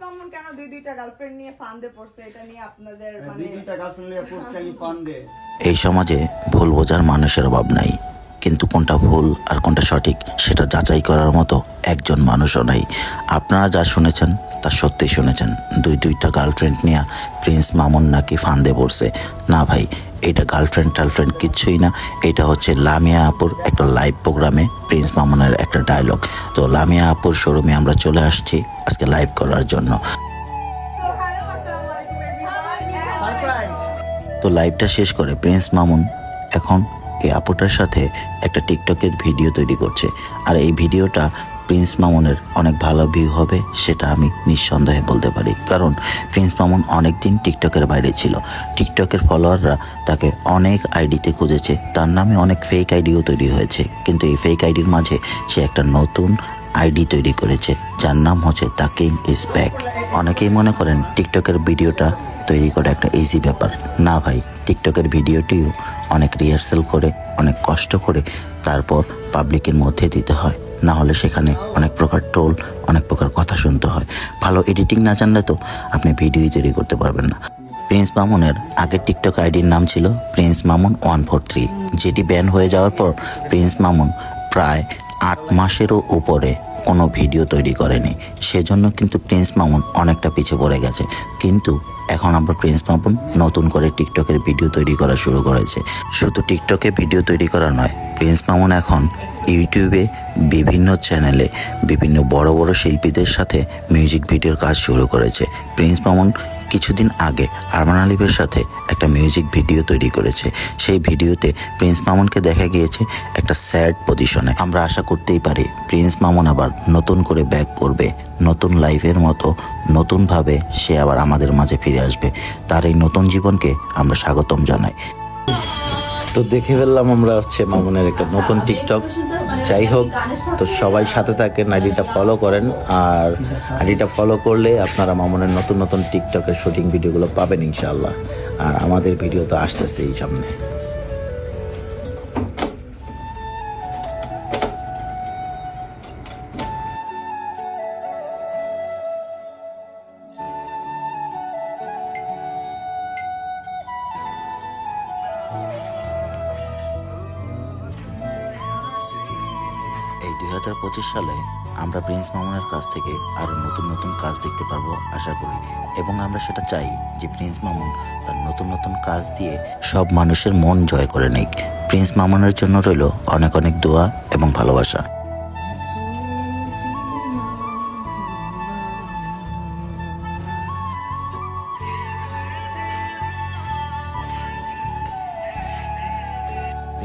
মামুন কেন দুই দুইটা গার্লফ্রেন্ড নিয়ে ফান্দে পড়ছে? এটা নিয়ে আপনাদের মানে দুই দুইটা গার্লফ্রেন্ড লিয়ে পড়ছে আমি ফান এই সমাজে ভুল বোঝার মানুষের অভাব নাই কিন্তু কোনটা ভুল আর কোনটা সঠিক সেটা যাচাই করার মতো একজন মানুষও নাই। আপনারা যা শুনেছেন তা সত্যি শুনেছেন। দুই দুইটা গার্লফ্রেন্ড নিয়ে প্রিন্স মামুন নাকি ফান্দে পড়ছে। না ভাই এটা গার্লফ্রেন্ড টার্লফ্রেন্ড কিচ্ছুই না। এটা হচ্ছে লামিয়া আপুর একটা লাইভ প্রোগ্রামে প্রিন্স মামুনের একটা ডায়লগ তো লামিয়া আপুর শোরুমে আমরা চলে আসছি আজকে লাইভ করার জন্য। তো লাইভটা শেষ করে প্রিন্স মামুন এখন এই আপুটার সাথে একটা টিকটকের ভিডিও তৈরি করছে। আর এই ভিডিওটা প্রিন্স মামুনের অনেক ভালো ভিউ হবে সেটা আমি নিঃসন্দেহে বলতে পারি। কারণ প্রিন্স মামুন অনেক দিন টিকটকের বাইরে ছিল। টিকটকের ফলোয়াররা তাকে অনেক আইডিতে খুঁজেছে। তার নামে অনেক ফেক আইডিও তৈরি হয়েছে। কিন্তু এই ফেক আইডির মাঝে সে একটা নতুন আইডি তৈরি করেছে, যার নাম হচ্ছে দ্য কিং ইজ ব্যাক। অনেকেই মনে করেন টিকটকের ভিডিওটা তৈরি করা একটা ইজি ব্যাপার। না ভাই, টিকটকের ভিডিওটিও অনেক রিহার্সাল করে, অনেক কষ্ট করে তারপর পাবলিকের মধ্যে দিতে হয়। না হলে সেখানে অনেক প্রকার টোল, অনেক প্রকার কথা শুনতে হয়। ভালো এডিটিং না জানলে তো আপনি ভিডিওই তৈরি করতে পারবেন না। প্রিন্স মামুনের আগের টিকটক আইডির নাম ছিল prince Mamun one four three যেটি ব্যান হয়ে যাওয়ার পর প্রিন্স মামুন প্রায় আট মাসেরও উপরে কোনো ভিডিও তৈরি করেনি। সেজন্য কিন্তু প্রিন্স মামুন অনেকটা পিছে পড়ে গেছে। কিন্তু এখন আমরা প্রিন্স মামুন নতুন করে টিকটকের ভিডিও তৈরি করা শুরু করেছে। শুধু টিকটকে ভিডিও তৈরি করা নয়, প্রিন্স মামুন এখন ইউটিউবে বিভিন্ন চ্যানেলে বিভিন্ন বড় বড় শিল্পীদের সাথে মিউজিক ভিডিওর কাজ শুরু করেছে। প্রিন্স মামুন কিছুদিন আগে আরমান আলিফের সাথে একটা মিউজিক ভিডিও তৈরি করেছে। সেই ভিডিওতে প্রিন্স মামুনকে দেখা গিয়েছে একটা স্যাড পজিশনে আমরা আশা করতেই পারি প্রিন্স মামুন আবার নতুন করে ব্যাক করবে, নতুন লাইফের মতো, নতুনভাবে সে আবার আমাদের মাঝে ফিরে আসবে। তার এই নতুন জীবনকে আমরা স্বাগতম জানাই। তো দেখে ফেললাম আমরা হচ্ছে মামুনের একটা নতুন টিকটক যাই হোক, তো সবাই সাথে থাকেন, আইডিটা ফলো করেন। আর আইডিটা ফলো করলে আপনারা মামনের নতুন নতুন টিকটকের শুটিং ভিডিওগুলো পাবেন ইনশাল্লাহ আর আমাদের ভিডিও তো আসতেছে এই সামনে। সালে আমরা প্রিন্স মামুনের কাছ থেকে আরও নতুন নতুন কাজ দেখতে পারব আশা করি। এবং আমরা সেটা চাই যে প্রিন্স মামুন তার নতুন নতুন কাজ দিয়ে সব মানুষের মন জয় করে নিক। প্রিন্স মামুনের জন্য রইল অনেক অনেক দোয়া এবং ভালোবাসা।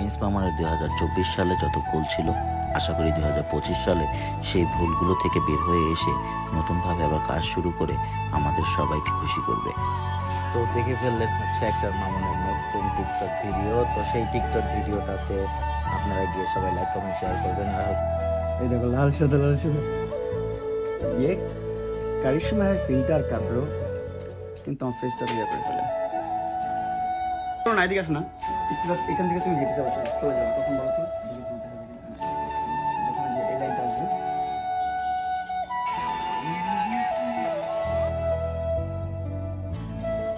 প্রিন্স মামুনের দুই হাজার চব্বিশ সালে যত ভুল ছিল আশা করি দুই হাজার পঁচিশ সালে সেই ভুলগুলো থেকে বের হয়ে এসে নতুনভাবে আবার কাজ শুরু করে আমাদের সবাইকে খুশি করবে তো দেখে ফেললেন হচ্ছে একটা মামুনের নতুন টিকটক ভিডিও তো সেই টিকটক ভিডিওটাতে আপনারা গিয়ে সবাই লাইক কমেন্ট শেয়ার করবেন আর এই দেখো লাল সাদা লাল সাদা ये কারিশমা है ফিল্টার का ব্রো কিন্তু আমার ফেসটা দিয়ে করে ফেলে শোনো না এদিকে আসো না। একটু এখান থেকে তুমি হেঁটে যাব চলে চলে যাব তখন বলো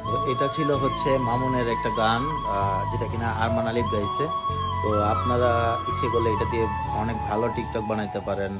তো এটা ছিল হচ্ছে মামুনের একটা গান আহ, যেটা কিনা আরমান আলিফ গাইছে। তো আপনারা ইচ্ছে করলে এটা দিয়ে অনেক ভালো টিকটক বানাইতে পারেন।